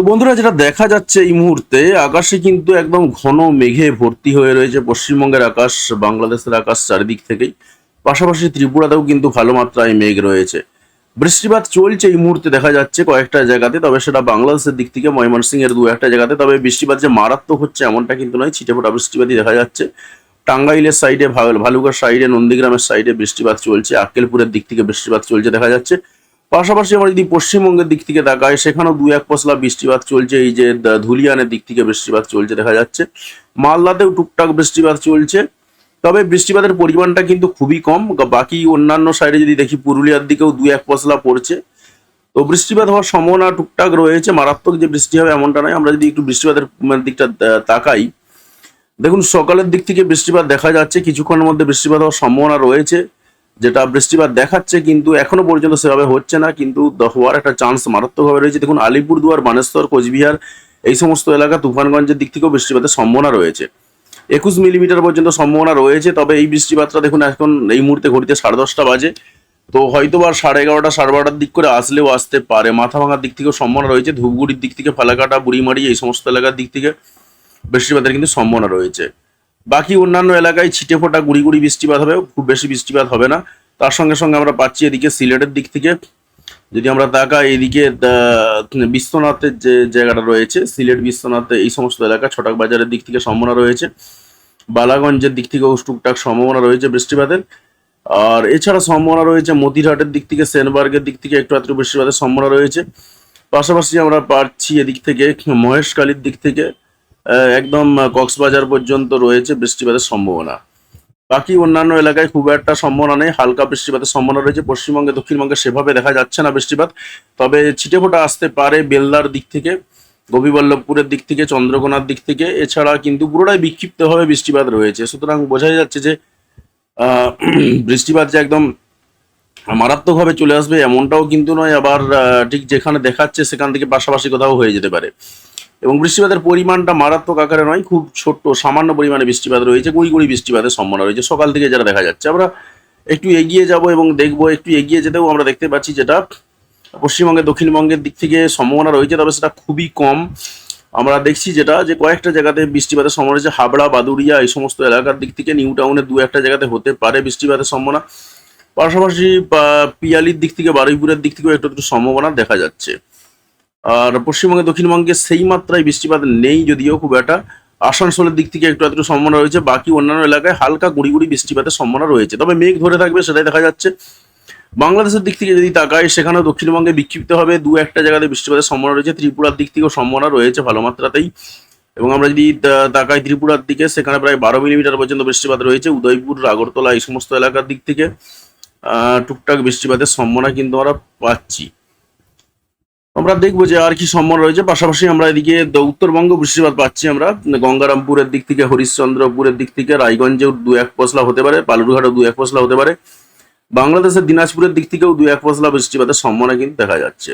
তো বন্ধুরা, যেটা দেখা যাচ্ছে এই মুহূর্তে, আকাশে কিন্তু একদম ঘন মেঘে ভর্তি হয়ে রয়েছে পশ্চিমবঙ্গের আকাশ, বাংলাদেশের আকাশ চারিদিক থেকেই। পাশাপাশি ত্রিপুরাতেও কিন্তু ভালো মাত্রায় মেঘ রয়েছে। বৃষ্টিপাত চলছে এই মুহূর্তে, দেখা যাচ্ছে কয়েকটা জায়গাতে, তবে সেটা বাংলাদেশের দিক থেকে ময়মনসিংহ এর দু একটা জায়গাতে। তবে বৃষ্টিপাত যে মারাত্মক হচ্ছে, এমনটা কিন্তু নয়, ছিটেফোঁটা বৃষ্টিপাতই দেখা যাচ্ছে। টাঙ্গাইলের সাইডে ভালুকার সাইডে নন্দীগ্রামের সাইডে বৃষ্টিপাত চলছে। আক্কেলপুরের দিক থেকে বৃষ্টিপাত চলছে, দেখা যাচ্ছে। পাশাপাশি আমরা যদি পশ্চিমবঙ্গের দিক থেকে তাকাই সেখানেও দু এক পশলা বৃষ্টিপাত চলছে। এই যে ধুলিয়ানের দিক থেকে বৃষ্টিপাত চলছে দেখা যাচ্ছে। মালদাতেও টুকটাক বৃষ্টিপাত চলছে। তবে বৃষ্টিপাতের পরিমাণটা কিন্তু খুবই কম। বাকি অন্যান্য সাইডে যদি দেখি, পুরুলিয়ার দিকেও দু এক পশলা পড়ছে। তো বৃষ্টিপাত হওয়ার সম্ভাবনা টুকটাক রয়েছে। মারাত্মক যে বৃষ্টি হবে এমনটা নয়। আমরা যদি একটু বৃষ্টিপাতের দিকটা তাকাই, দেখুন, সকালের দিক থেকে বৃষ্টিপাত দেখা যাচ্ছে। কিছুক্ষণের মধ্যে বৃষ্টিপাত হওয়ার সম্ভাবনা রয়েছে। যেটা বৃষ্টিপাত দেখাচ্ছে কিন্তু এখনও পর্যন্ত সেভাবে হচ্ছে না, কিন্তু হওয়ার একটা চান্স মারাত্মকভাবে রয়েছে। দেখুন, আলিপুরদুয়ার, বানেশ্বর, কোচবিহার এই সমস্ত এলাকা তুফানগঞ্জের দিক থেকেও বৃষ্টিপাতের সম্ভাবনা রয়েছে। একুশ মিলিমিটার পর্যন্ত সম্ভাবনা রয়েছে, তবে এই বৃষ্টিপাতটা দেখুন, এখন এই মুহূর্তে ঘড়িতে সাড়ে দশটা বাজে। তো হয়তো বা সাড়ে এগারোটা, সাড়ে বারোটার দিক করে আসলেও আসতে পারে। মাথা ভাঙার দিক থেকেও সম্ভাবনা রয়েছে, ধূপগুড়ির দিক থেকে ফালাকাটা, বুড়িমারি এই সমস্ত এলাকার দিক থেকে বৃষ্টিপাতের কিন্তু সম্ভাবনা রয়েছে। বাকি অন্যান্য এলাকায় ছিটে ফোটা গুড়ি গুড়ি বৃষ্টিপাত হবে, খুব বেশি বৃষ্টিপাত হবে না। তার সঙ্গে সঙ্গে আমরা পাচ্ছি এদিকে সিলেটের দিক থেকে। যদি আমরা তাকাই এদিকে বিশ্বনাথের যে জায়গাটা রয়েছে, সিলেট, বিশ্বনাথ এই সমস্ত এলাকা, ছটাক বাজারের দিক থেকে সম্ভাবনা রয়েছে। বালাগঞ্জের দিক থেকেও টুকটাক সম্ভাবনা রয়েছে বৃষ্টিপাতের। আর এছাড়া সম্ভাবনা রয়েছে মতিরহাটের দিক থেকে, সেনবার্গের দিক থেকে একটু আত্র বৃষ্টিপাতের সম্ভাবনা রয়েছে। পাশাপাশি আমরা পাচ্ছি এদিক থেকে মহেশকালীর দিক থেকে একদম কক্সবাজার পর্যন্ত রয়েছে বৃষ্টিপাতের সম্ভাবনা। বাকি অন্যান্য এলাকায় খুব একটা সম্ভাবনা নেই, হালকা বৃষ্টিপাতের সম্ভাবনা রয়েছে। পশ্চিমবঙ্গে, দক্ষিণবঙ্গে সেভাবে দেখা যাচ্ছে না বৃষ্টিপাত। তবে ছিটেফোঁটা আসতে পারে বেলদার দিক থেকে, গোপীবল্লভপুরের দিক থেকে, চন্দ্রকোনার দিক থেকে। এছাড়া কিন্তু পুরোটাই বিক্ষিপ্তভাবে বৃষ্টিপাত রয়েছে। সুতরাং বোঝাই যাচ্ছে যে বৃষ্টিপাত যে একদম মারাত্মকভাবে চলে আসবে এমনটাও কিন্তু নয়। আবার ঠিক যেখানে দেখাচ্ছে সেখান থেকে পাশাপাশি কোথাও হয়ে যেতে পারে। এবং বৃষ্টিপাতের পরিমাণটা মারাত্মক আকারে নয়, খুব ছোট্ট, সামান্য পরিমাণে বৃষ্টিপাত রয়েছে গুড়ি গুড়ি বৃষ্টিপাতের সম্ভাবনা রয়েছে। সকাল থেকে যেটা দেখা যাচ্ছে, আমরা একটু এগিয়ে যাব এবং দেখব, একটু এগিয়ে যেতেও আমরা দেখতে পাচ্ছি যেটা পশ্চিমবঙ্গের, দক্ষিণবঙ্গের দিক থেকে সম্ভাবনা রয়েছে, তবে সেটা খুবই কম। আমরা দেখছি যেটা, যে কয়েকটা জায়গাতে বৃষ্টিপাতের সম্ভাবনা রয়েছে, হাবড়া, বাদুড়িয়া, এই সমস্ত এলাকার দিক থেকে নিউ টাউনের দু একটা জায়গাতে হতে পারে বৃষ্টিপাতের সম্ভাবনা। পাশাপাশি পিয়ালির দিক থেকে, বারুইপুরের দিক থেকেও একটু একটু সম্ভাবনা দেখা যাচ্ছে। আর পশ্চিমবঙ্গে দক্ষিণবঙ্গে সেই মাত্রায় বৃষ্টিপাত নেই যদিও খুব একটা। আসানসোলের দিক থেকে একটু একটু সম্ভাবনা রয়েছে, বাকি অন্যান্য এলাকায় হালকা গুড়ি গুড়ি বৃষ্টিপাতের সম্ভাবনা রয়েছে। তবে মেঘ ধরে থাকবে সেটাই দেখা যাচ্ছে। বাংলাদেশের দিক থেকে যদি তাকাই, সেখানেও দক্ষিণবঙ্গে বিক্ষিপ্ত হবে। দু একটা জায়গাতে বৃষ্টিপাতের সম্ভাবনা রয়েছে। ত্রিপুরার দিক থেকেও সম্ভাবনা রয়েছে ভালো মাত্রাতেই। এবং আমরা যদি তাকাই ত্রিপুরার দিকে, সেখানে প্রায় বারো মিলিমিটার পর্যন্ত বৃষ্টিপাত রয়েছে। উদয়পুর, আগরতলা এই সমস্ত এলাকার দিক থেকে টুকটাক বৃষ্টিপাতের সম্ভাবনা কিন্তু আমরা পাচ্ছি। আমরা দেখব যে আর কি সম্মান রয়েছে। পাশাপাশি আমরা এদিকে উত্তরবঙ্গ বৃষ্টিপাত পাচ্ছি আমরা। গঙ্গারামপুরের দিক থেকে, হরিশ্চন্দ্রপুরের দিক থেকে, রায়গঞ্জেও দু এক পশলা হতে পারে বালুরঘাটেও দু এক পশলা হতে পারে। বাংলাদেশের দিনাজপুরের দিক থেকেও দু এক পশলা বৃষ্টিপাতের সম্ভাবনা কিন্তু দেখা যাচ্ছে।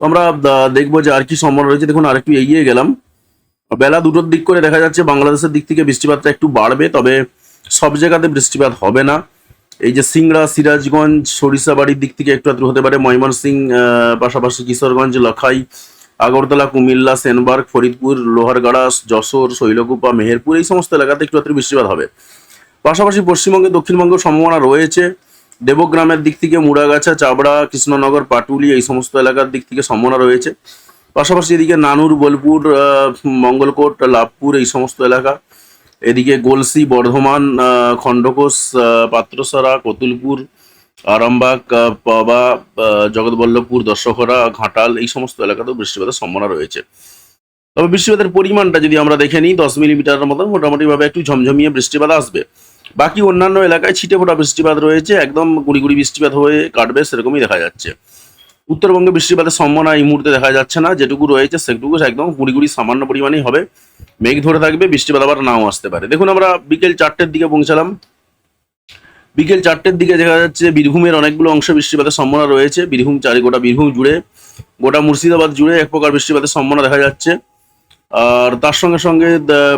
আমরা দেখব যে আর কি সম্ভাবনা রয়েছে। দেখুন, আর একটু এগিয়ে গেলাম। বেলা দুটোর দিক করে দেখা যাচ্ছে, বাংলাদেশের দিক থেকে বৃষ্টিপাতটা একটু বাড়বে, তবে সব জায়গাতে বৃষ্টিপাত হবে না। এই যে সিংড়া, সিরাজগঞ্জ, সরিষাবাড়ির দিক থেকে একটু আধটু হতে পারে। ময়মনসিং পাশাপাশি কিশোরগঞ্জ, লখাই, আগরতলা, কুমিল্লা, সেনবার্গ, ফরিদপুর, লোহারগাড়া, যশোর, শৈলকুপা, মেহেরপুর, এই সমস্ত এলাকাতে একটু আধটু বৃষ্টিপাত হবে। পাশাপাশি পশ্চিমবঙ্গে দক্ষিণবঙ্গ সম্ভাবনা রয়েছে। দেবগ্রামের দিক থেকে মুড়াগাছা, চাবড়া, কৃষ্ণনগর, পাটুলি, এই সমস্ত এলাকার দিক থেকে সম্ভাবনা রয়েছে। পাশাপাশি এদিকে নানুর, বোলপুর মঙ্গলকোট, লাভপুর, এই সমস্ত এলাকা। এদিকে গোলসি বর্ধমান আহ, পাত্রসারা কতুলপুর আরামবাগ পাবা জগৎবল্লভপুর দশহরা ঘাটাল এই সমস্ত এলাকাতেও বৃষ্টিপাতের সম্ভাবনা রয়েছে। তবে বৃষ্টিপাতের পরিমাণটা যদি আমরা দেখে নিই দশ মিলিমিটারের মতো মোটামুটি ভাবে একটু ঝমঝমিয়ে বৃষ্টিপাত আসবে। বাকি অন্যান্য এলাকায় ছিটে ফোটা বৃষ্টিপাত রয়েছে একদম গুড়ি গুড়ি বৃষ্টিপাত হয়ে কাটবে সেরকমই দেখা যাচ্ছে। উত্তরবঙ্গে বৃষ্টিপাতের সম্ভাবনা এই মুহূর্তে দেখা যাচ্ছে না। যেটুকু রয়েছে সেটুকু একদম গুড়ি গুড়ি সামান্য পরিমাণেই হবে। মেঘ ধরে থাকবে, বৃষ্টিপাত আবার নাও আসতে পারে। দেখুন আমরা বিকেল চারটের দিকে পৌঁছালাম। বিকেল চারটের দিকে দেখা যাচ্ছে বীরভূমের অনেকগুলো অংশে বৃষ্টিপাতের সম্ভাবনা রয়েছে। বীরভূম চারি, গোটা বীরভূম জুড়ে, গোটা মুর্শিদাবাদ জুড়ে এক প্রকার বৃষ্টিপাতের সম্ভাবনা দেখা যাচ্ছে। আর তার সঙ্গে সঙ্গে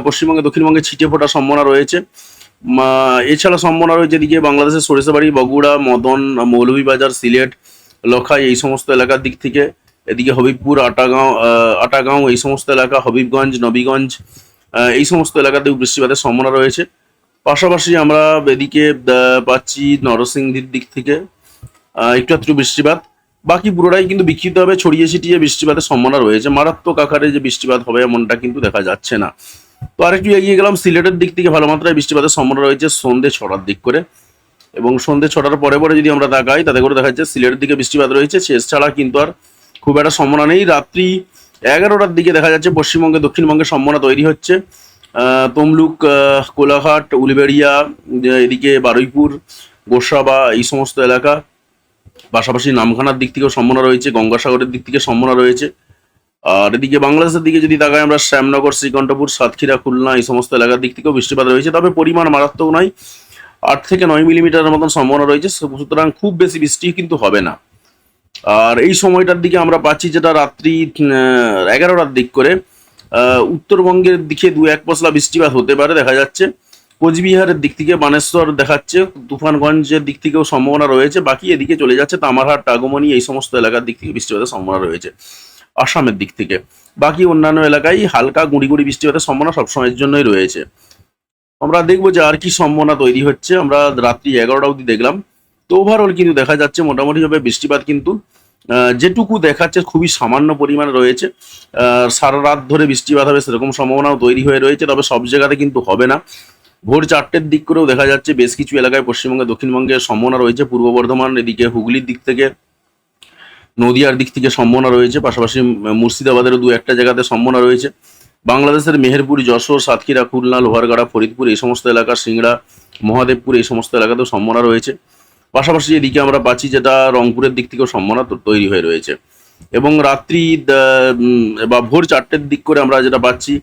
পশ্চিমবঙ্গে, দক্ষিণবঙ্গে ছিটে ফোটার সম্ভাবনা রয়েছে। এছাড়া সম্ভাবনা রয়েছে এদিকে বাংলাদেশের সরিষাবাড়ি, বগুড়া, মদন, মৌলভীবাজার, সিলেট লখাই এই সমস্ত এলাকার দিক থেকে, এদিকে হবিবপুর, আটাগাঁও আটাগাঁও এই সমস্ত এলাকা, হবিবগঞ্জ, নবীগঞ্জ এই সমস্ত এলাকাতেও বৃষ্টিপাতের সম্ভাবনা রয়েছে। পাশাপাশি আমরা এদিকে পাচ্ছি নরসিংদীর দিক থেকে একটু একটু বৃষ্টিপাত। বাকি পুরোটাই কিন্তু বিক্ষিপ্তভাবে ছড়িয়ে ছিটিয়ে বৃষ্টিপাতের সম্ভাবনা রয়েছে। মারাত্মক আকারে যে বৃষ্টিপাত হবে এমনটা কিন্তু দেখা যাচ্ছে না। তো আরেকটু এগিয়ে গেলাম, সিলেটের দিক থেকে ভালো মাত্রায় বৃষ্টিপাতের সম্ভাবনা রয়েছে সন্ধ্যে ছটার দিক করে। এবং সন্ধ্যে ছটার পরে পরে যদি আমরা তাকাই, তাতে করে দেখা যাচ্ছে সিলেটের দিকে বৃষ্টিপাত রয়েছে। শেষ ছাড়া কিন্তু আর খুব একটা সম্ভাবনা নেই। রাত্রি এগারোটার দিকে দেখা যাচ্ছে পশ্চিমবঙ্গে, দক্ষিণবঙ্গে সম্ভাবনা তৈরি হচ্ছে। তমলুক কোলাঘাট, উলবেড়িয়া এদিকে বারুইপুর, গোসাবা, এই সমস্ত এলাকা। পাশাপাশি নামখানার দিক থেকেও সম্ভাবনা রয়েছে, গঙ্গাসাগরের দিক থেকে সম্ভাবনা রয়েছে। আর এদিকে বাংলাদেশের দিকে যদি তাকাই, আমরা শ্যামনগর, শ্রীকণ্ঠপুর, সাতক্ষীরা, খুলনা, এই সমস্ত এলাকার দিক থেকেও বৃষ্টিপাত রয়েছে। তবে পরিমাণ মারাত্মক নয়। আট থেকে নয় মিলিমিটারের মতন সম্ভাবনা রয়েছে সুতরাং খুব বেশি বৃষ্টি কিন্তু হবে না। আর এই সময়টার দিকে আমরা পাচ্ছি যেটা রাত্রি এগারোটার দিক করে। উত্তরবঙ্গের দিকে দু এক পশলা বৃষ্টিপাত হতে পারে, দেখা যাচ্ছে। কোচবিহারের দিক থেকে বানেশ্বর দেখাচ্ছে, তুফানগঞ্জের দিক থেকেও সম্ভাবনা রয়েছে। বাকি এদিকে চলে যাচ্ছে তামারহাট টাগমনি এই সমস্ত এলাকার দিক থেকে বৃষ্টিপাতের সম্ভাবনা রয়েছে, আসামের দিক থেকে। বাকি অন্যান্য এলাকায় হালকা গুঁড়ি গুঁড়ি বৃষ্টিপাতের সম্ভাবনা সবসময়ের জন্যই রয়েছে। আমরা দেখব যে আর কি সম্ভাবনা তৈরি হচ্ছে। আমরা রাত্রি এগারোটা অবধি দেখলাম। তো ওভারঅল কিন্তু দেখা যাচ্ছে মোটামুটিভাবে বৃষ্টিপাত কিন্তু যেটুকু দেখাচ্ছে খুবই সামান্য পরিমাণে রয়েছে। সারা রাত ধরে বৃষ্টিপাত হবে সেরকম সম্ভাবনাও তৈরি হয়ে রয়েছে, তবে সব জায়গাতে কিন্তু হবে না। ভোর চারটের দিক করেও দেখা যাচ্ছে বেশ কিছু এলাকায় পশ্চিমবঙ্গে দক্ষিণবঙ্গের সম্ভাবনা রয়েছে। পূর্ব বর্ধমান এদিকে হুগলির দিক থেকে, নদিয়ার দিক থেকে সম্ভাবনা রয়েছে। পাশাপাশি মুর্শিদাবাদেরও দু একটা জায়গাতে সম্ভাবনা রয়েছে। বাংলাদেশের মেহেরপুর, যশোর, সাতক্ষীরা, খুলনা, লোহারগাড়া, ফরিদপুর এই সমস্ত এলাকা, সিংড়া, মহাদেবপুর এই সমস্ত এলাকাতেও সম্ভাবনা রয়েছে। পাশাপাশি এদিকে আমরা পাচ্ছি যেটা রংপুরের দিক থেকেও সম্ভাবনা তো- তৈরি হয়ে রয়েছে। এবং রাত্রি বা ভোর চারটের দিক করে আমরা যেটা পাচ্ছি,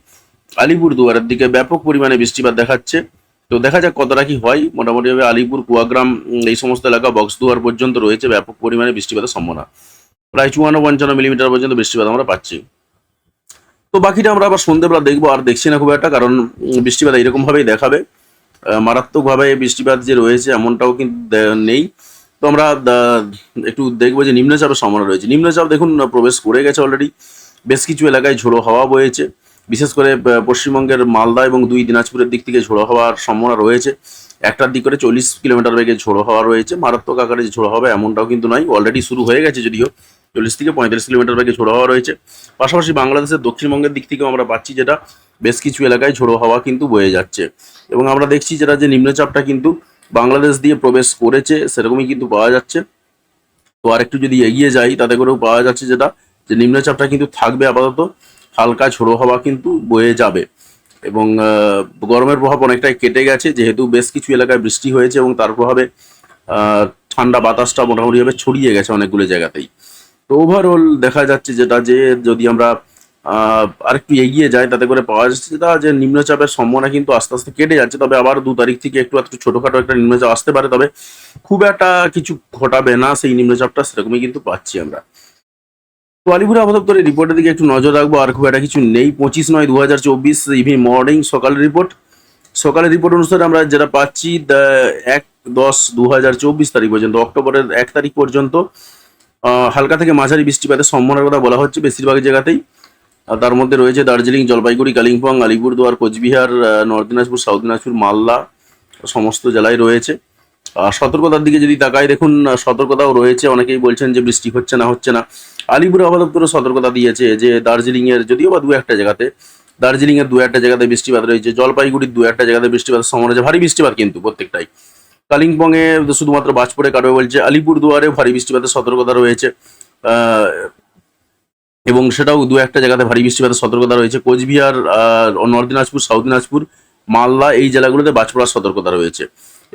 আলিপুর দুয়ারের দিকে ব্যাপক পরিমাণে বৃষ্টিপাত দেখাচ্ছে। তো দেখা যাক কতটা কি হয়। মোটামুটিভাবে আলিপুর, কুয়াগ্রাম এই সমস্ত এলাকা বক্সদুয়ার পর্যন্ত রয়েছে ব্যাপক পরিমাণে বৃষ্টিপাতের সম্ভাবনা। প্রায় চুয়ান্ন পঞ্চান্ন মিলিমিটার পর্যন্ত বৃষ্টিপাত আমরা পাচ্ছি। তো বাকিটা আমরা আবার সন্ধ্যেবেলা দেখব, আর দেখছি না খুব একটা, কারণ বৃষ্টিপাত এইরকম ভাবেই দেখাবে মারাত্মকভাবে বৃষ্টিপাত যে রয়েছে এমনটাও কিন্তু নেই। তো আমরা একটু দেখব যে নিম্নচাপের সম্ভাবনা রয়েছে। নিম্নচাপ দেখুন, প্রবেশ করে গেছে অলরেডি বেশ কিছু এলাকায় ঝোড়ো হাওয়া বয়েছে। বিশেষ করে পশ্চিমবঙ্গের মালদা এবং দুই দিনাজপুরের দিক থেকে ঝোড়ো হওয়ার সম্ভাবনা রয়েছে। একটার দিক করে চল্লিশ কিলোমিটার বেগে ঝোড়ো হাওয়া রয়েছে। মারাত্মক আকারে ঝোড়ো হবে এমনটাও কিন্তু নয়। অলরেডি শুরু হয়ে গেছে যদিও। চল্লিশ থেকে পঁয়তাল্লিশ কিলোমিটার বেগে ঝোড়ো হাওয়া রয়েছে। পাশাপাশি বাংলাদেশের দক্ষিণবঙ্গের দিক থেকেও আমরা পাচ্ছি যেটা বেশ কিছু এলাকায় ঝোড়ো হাওয়া কিন্তু বয়ে যাচ্ছে। এবং আমরা দেখছি যেটা যে নিম্নচাপটা কিন্তু বাংলাদেশ দিয়ে প্রবেশ করেছে, সেরকমই কিন্তু পাওয়া যাচ্ছে। তো আর একটু যদি এগিয়ে যাই, তাতে করেও পাওয়া যাচ্ছে যেটা যে নিম্নচাপটা কিন্তু থাকবে আপাতত, হালকা ঝোড়ো হাওয়া কিন্তু বয়ে যাবে। এবং গরমের প্রভাব অনেকটাই কেটে গেছে, যেহেতু বেশ কিছু এলাকায় বৃষ্টি হয়েছে এবং তার প্রভাবে ঠান্ডা বাতাসটা মোটামুটিভাবে ছড়িয়ে গেছে অনেকগুলো জায়গাতেই। তো ওভারঅল দেখা যাচ্ছে যেটা যে যদি আমরা আহ, আরেকটু এগিয়ে যাই তাতে করে পাওয়া যাচ্ছে যে নিম্নচাপের সম্ভাবনা কিন্তু আস্তে আস্তে কেটে যাচ্ছে। তবে আবার দু তারিখ থেকে একটু একটু ছোটখাটো একটা নিম্নচাপ আসতে পারে। তবে খুব একটা কিছু ঘটাবে না সেই নিম্নচাপটা সেরকমই কিন্তু পাচ্ছি আমরা। তো আলিপুর আবহাওয়া রিপোর্টের দিকে একটু নজর রাখব। আর খুব একটা কিছু নেই। পঁচিশ নয় দু হাজার চব্বিশ ইভিনিং মর্নিং সকালের রিপোর্ট। সকালের রিপোর্ট অনুসারে আমরা যেটা পাচ্ছি এক দশ দু হাজার চব্বিশ তারিখ পর্যন্ত অক্টোবরের এক তারিখ পর্যন্ত হালকা থেকে মাঝারি বৃষ্টিপাতের সম্ভাবনার কথা বলা হচ্ছে বেশিরভাগ জায়গাতেই। আর তার মধ্যে রয়েছে দার্জিলিং, জলপাইগুড়ি, কালিম্পং, আলিপুরদুয়ার, কোচবিহার নর্থ দিনাজপুর, সাউথ দিনাজপুর, মালদা সমস্ত জেলায় রয়েছে। আর সতর্কতার দিকে যদি তাকাই দেখুন সতর্কতাও রয়েছে। অনেকেই বলছেন যে বৃষ্টি হচ্ছে না হচ্ছে না। আলিপুর আবহাওয়া সতর্কতা দিয়েছে যে দার্জিলিং এর যদিও বা দু একটা জায়গাতে দার্জিলিং এর দু একটা জায়গাতে বৃষ্টিপাত রয়েছে, জলপাইগুড়ির দু একটা জায়গাতে বৃষ্টিপাতের সম্ভাবনা ভারী বৃষ্টিপাত কিন্তু প্রত্যেকটাই। কালিম্পং এ শুধুমাত্র বাজ পড়ে কাটবে বলছে। আলিপুর দুয়ারে ভারী বৃষ্টিপাতের সতর্কতা রয়েছে। এবং সেটাও দু একটা জায়গাতে ভারী বৃষ্টিপাতের সতর্কতা রয়েছে। কোচবিহার নর্থ দিনাজপুর, সাউথ দিনাজপুর, মালদা এই জেলাগুলোতে বাজ পড়ার সতর্কতা রয়েছে।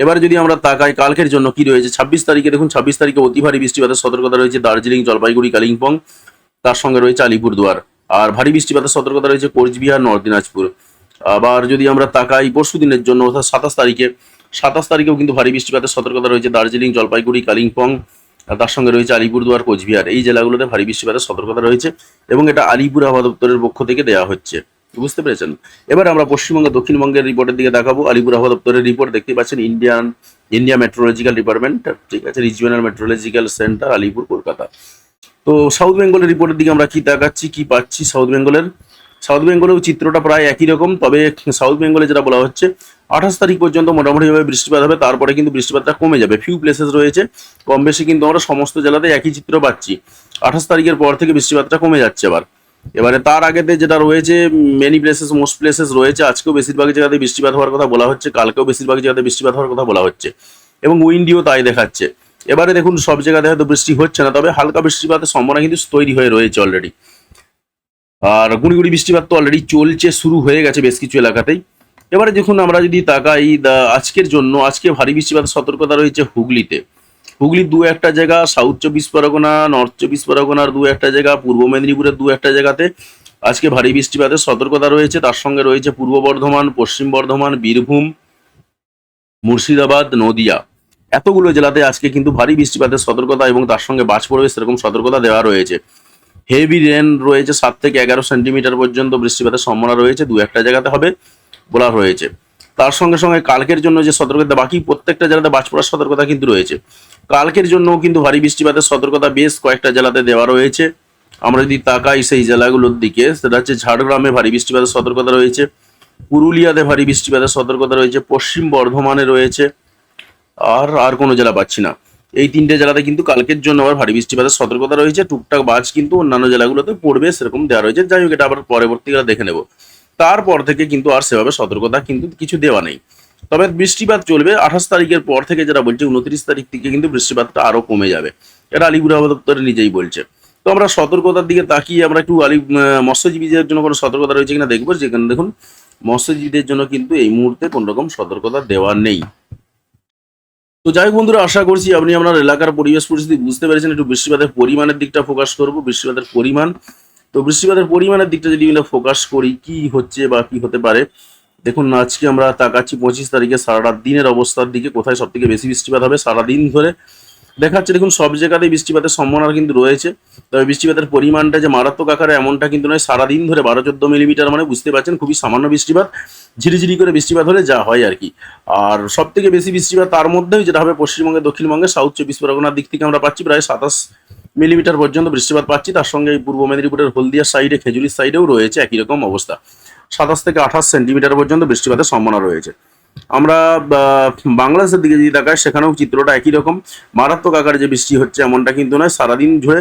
এবার যদি আমরা তাকাই কালকের জন্য কি রয়েছে, ছাব্বিশ তারিখে দেখুন, ছাব্বিশ তারিখে অতি ভারী বৃষ্টিপাতের সতর্কতা রয়েছে দার্জিলিং, জলপাইগুড়ি, কালিম্পং, তার সঙ্গে রয়েছে আলিপুরদুয়ার। আর ভারী বৃষ্টিপাতের সতর্কতা রয়েছে কোচবিহার, নর্থ দিনাজপুর। আবার যদি আমরা তাকাই পরশু দিনের জন্য, অর্থাৎ সাতাশ তারিখে সাতাশ তারিখেও কিন্তু ভারী বৃষ্টিপাতের সতর্কতা রয়েছে দার্জিলিং, জলপাইগুড়ি, কালিম্পং তার সঙ্গে রয়েছে আলিপুরদুয়ার, কোচবিহার। এই জেলাগুলোতে ভারী বৃষ্টিপাতের সতর্কতা রয়েছে এবং এটা আলিপুর আবহাওয়া দপ্তরের পক্ষ থেকে দেওয়া হচ্ছে। বুঝতে পেরেছেন? এবার আমরা পশ্চিমবঙ্গ দক্ষিণবঙ্গের রিপোর্টের দিকে দেখাবো। আলিপুর আবহাওয়া দপ্তরের রিপোর্ট দেখতে পাচ্ছেন ইন্ডিয়ান ইন্ডিয়া মেট্রোলজিক্যাল ডিপার্টমেন্ট ঠিক আছে regional meteorological centre Alipur, Kolkata. তো সাউথ বেঙ্গলের রিপোর্টের দিকে আমরা কি দেখাচ্ছি কি পাচ্ছি সাউথ বেঙ্গলের সাউথ বেঙ্গলেও চিত্রটা প্রায় একই রকম তবে সাউথ বেঙ্গলে যেটা বলা হচ্ছে আঠাশ তারিখ পর্যন্ত মোটামুটিভাবে বৃষ্টিপাত হবে, তারপরে কিন্তু বৃষ্টিপাতটা কমে যাবে। ফিউ প্লেসেস রয়েছে, কম বেশি কিন্তু আমরা সমস্ত জেলাতে একই চিত্র পাচ্ছি। আঠাশ তারিখের পর থেকে বৃষ্টিপাতটা কমে যাচ্ছে আবার এবারে তার আগেতে যেটা রয়েছে মেনি প্লেসেস মোস্ট প্লেসেস রয়েছে, আজকেও বেশিরভাগ জায়গাতে বৃষ্টিপাত হওয়ার কথা বলা হচ্ছে, কালকেও বেশিরভাগ জায়গাতে বৃষ্টিপাত হওয়ার কথা বলা হচ্ছে। এবং উইন্ডিও তাই দেখাচ্ছে। এবারে দেখুন, সব জায়গাতে হয়তো বৃষ্টি হচ্ছে না, তবে হালকা বৃষ্টিপাতের সম্ভাবনা কিন্তু তৈরি হয়ে রয়েছে অলরেডি আর গুঁড়ি বৃষ্টিপাত তো অলরেডি চলছে, শুরু হয়ে গেছে বেশ কিছু এলাকাতেই। এবারে দেখুন আমরা যদি তাকাই আজকের জন্য, আজকে ভারী বৃষ্টিপাতের সতর্কতা রয়েছে হুগলিতে। হুগলির দু একটা জায়গা সাউথ চব্বিশ পরগনা নর্থ চব্বিশ পরগনার দু একটা জায়গা, পূর্ব মেদিনীপুরের দু একটা জায়গাতে আজকে ভারী বৃষ্টিপাতের সতর্কতা রয়েছে। তার সঙ্গে রয়েছে পূর্ব বর্ধমান, পশ্চিম বর্ধমান, বীরভূম, মুর্শিদাবাদ, নদিয়া। এতগুলো জেলাতে আজকে কিন্তু ভারী বৃষ্টিপাতের সতর্কতা এবং তার সঙ্গে বাজ পড়বে সেরকম সতর্কতা দেওয়া রয়েছে। হেভি রেন রয়েছে, সাত থেকে এগারো সেন্টিমিটার পর্যন্ত বৃষ্টিপাতের সম্ভাবনা রয়েছে, দু একটা জায়গাতে হবে বলা রয়েছে তার সঙ্গে সঙ্গে কালকের জন্য যে সতর্কতা, বাকি প্রত্যেকটা জেলাতে বাজ পড়ার সতর্কতা কিন্তু রয়েছে। কালকের জন্য কিন্তু ভারী বৃষ্টিপাতের সতর্কতা বেশ কয়েকটা জেলাতে দেওয়া রয়েছে। আমরা যদি তাকাই সেই জেলাগুলোর দিকে, সেটা হচ্ছে ঝাড়গ্রামে ভারী বৃষ্টিপাতের সতর্কতা রয়েছে, পুরুলিয়াতে ভারী বৃষ্টিপাতের সতর্কতা রয়েছে, পশ্চিম বর্ধমানে রয়েছে, আর আর কোনো জেলা পাচ্ছি না। এই তিনটে জেলাতে কিন্তু কালকের জন্য আবার ভারী বৃষ্টিপাতের সতর্কতা রয়েছে। টুকটাক বাজ কিন্তু অন্যান্য জেলাগুলোতে পড়বে, সেরকম দেওয়া রয়েছে। যাই হোক, এটা আবার পরবর্তীকালে দেখে নেব। তারপর থেকে কিন্তু আর সেভাবে সতর্কতা কিন্তু কিছু দেওয়া নেই। তবে বৃষ্টিপাত চলবে। আঠাশ তারিখের পর থেকে যেটা বলছে, উনত্রিশ তারিখ থেকে কিন্তু বৃষ্টিপাতটা আরও কমে যাবে। এটা আলিপুর আবহাওয়া নিজেই বলছে। তো আমরা সতর্কতার দিকে তাকিয়ে আমরা একটু আলি মৎস্যজীবীদের জন্য কোনো সতর্কতা রয়েছে কিনা দেখব। যেখানে দেখুন, মৎস্যজীবীদের জন্য কিন্তু এই মুহূর্তে কোনো রকম সতর্কতা দেওয়া নেই। তো যাই হোক বন্ধুরা, আশা করছি আপনি আপনার এলাকার পরিবেশ পরিস্থিতি বুঝতে পেরেছেন। একটু বৃষ্টিপাতের পরিমাণের দিকটা ফোকাস করব, বৃষ্টিপাতের পরিমাণ। তো বৃষ্টিপাতের পরিমাণের দিকটা যদি আমরা ফোকাস করি, কি হচ্ছে বা কি হতে পারে? দেখুন, আজকে আমরা তাকাচ্ছি পঁচিশ তারিখে সারা দিনের অবস্থার দিকে কোথায় সব থেকে বেশি বৃষ্টিপাত হবে? সারাদিন ধরে দেখাচ্ছে, দেখুন, সব জায়গাতেই বৃষ্টিপাতের সম্ভাবনা কিন্তু রয়েছে। তবে বৃষ্টিপাতের পরিমাণটা যে মারাত্মক আকারে এমনটা কিন্তু নয়, সারাদিন ধরে বারো চোদ্দ মিলিমিটার মানে বুঝতে পারছেন, খুবই সামান্য বৃষ্টিপাত, ঝিরিঝিরি করে বৃষ্টিপাত হলে যা হয় আর কি। আর সব থেকে বেশি বৃষ্টিপাত তার মধ্যেই যেটা হবে পশ্চিমবঙ্গে দক্ষিণবঙ্গে সাউথ চব্বিশ পরগনার দিক থেকে আমরা পাচ্ছি প্রায় সাতাশ মিলিমিটার পর্যন্ত বৃষ্টিপাত পাচ্ছি। তার সঙ্গে পূর্ব মেদিনীপুরের হলদিয়ার সাইডে খেজুরির সাইডেও রয়েছে একই রকম অবস্থা। সাতাশ থেকে আঠাশ সেন্টিমিটার পর্যন্ত বৃষ্টিপাতের সম্ভাবনা রয়েছে। আমরা বাংলাদেশের দিকে যদি তাকাই, সেখানেও চিত্রটা একই রকম। মারাত্মক আকারে যে বৃষ্টি হচ্ছে এমনটা কিন্তু নয়। সারাদিন জুড়ে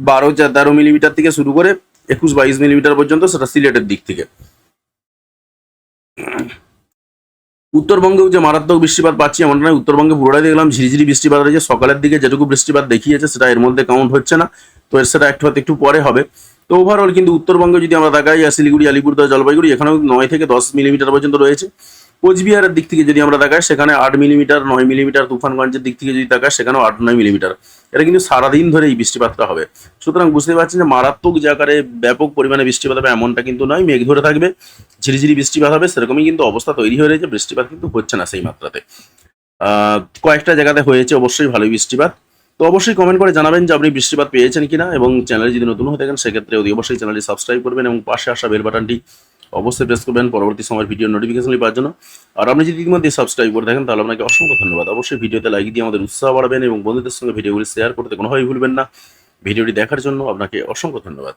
বারো তেরো মিলিমিটার থেকে শুরু করে একুশ বাইশ মিলিমিটার পর্যন্ত সেটা সিলেটের দিক থেকে। উত্তরবঙ্গেও যে মারাত্মক বৃষ্টিপাত পাচ্ছি এমনটা নয়। উত্তরবঙ্গে পুরোটাই দেখলাম ঝিরিঝিরি বৃষ্টিপাত রয়েছে। সকালের দিকে যেটুকু বৃষ্টিপাত দেখিয়েছে, সেটা এর মধ্যে কাউন্ট হচ্ছে না। তো এর সেটা একটু হয়তো একটু পরে হবে। তো ওভারঅল কিন্তু উত্তরবঙ্গে যদি আমরা তাকাই, শিলিগুড়ি, আলিপুরদুয়ার, জলপাইগুড়ি, এখানেও নয় থেকে দশ মিলিমিটার পর্যন্ত রয়েছে। কোচবিহারের দিক থেকে যদি আমরা তাকাই সেখানে আট মিলিমিটার, নয় মিলিমিটার তুফানগঞ্জের দিক থেকে যদি তাকাই সেখানেও আট, নয় মিলিমিটার। এটা কিন্তু সারাদিন ধরে এই বৃষ্টিপাতটা হবে। সুতরাং বুঝতে পারছেন যে মারাত্মক যে আকারে ব্যাপক পরিমাণে বৃষ্টিপাত হবে, এমনটা কিন্তু নয়। মেঘ ধরে থাকবে, ঝিরিঝিরি বৃষ্টিপাত হবে, সেরকমই কিন্তু অবস্থা তৈরি হয়ে রয়েছে। বৃষ্টিপাত কিন্তু হচ্ছে না সেই মাত্রাতে। কয়েকটা জায়গাতে হয়েছে অবশ্যই ভালোই বৃষ্টিপাত। তো অবশ্যই কমেন্ট করে জানাবেন যে আপনি বৃষ্টিপাত পেয়েছেন কিনা এবং চ্যানেলে যদি নতুন হয়ে থাকেন, সেক্ষেত্রে অতি অবশ্যই চ্যানেলটি সাবস্ক্রাইব করবেন এবং পাশে আসা বেল বাটনটি অবশ্যই প্রেস করবেন, পরবর্তী সময়ের ভিডিও নোটিফিকেশন পাওয়ার জন্য। আর আপনি যদি ইতিমধ্যে সাবস্ক্রাইব করে থাকেন, তাহলে আপনাকে অসংখ্য ধন্যবাদ। অবশ্যই ভিডিওতে লাইক দিয়ে আমাদের উৎসাহ বাড়াবেন এবং বন্ধুদের সঙ্গে ভিডিওগুলি শেয়ার করতে কোনোভাবেই ভুলবেন না। ভিডিওটি দেখার জন্য আপনাকে অসংখ্য ধন্যবাদ।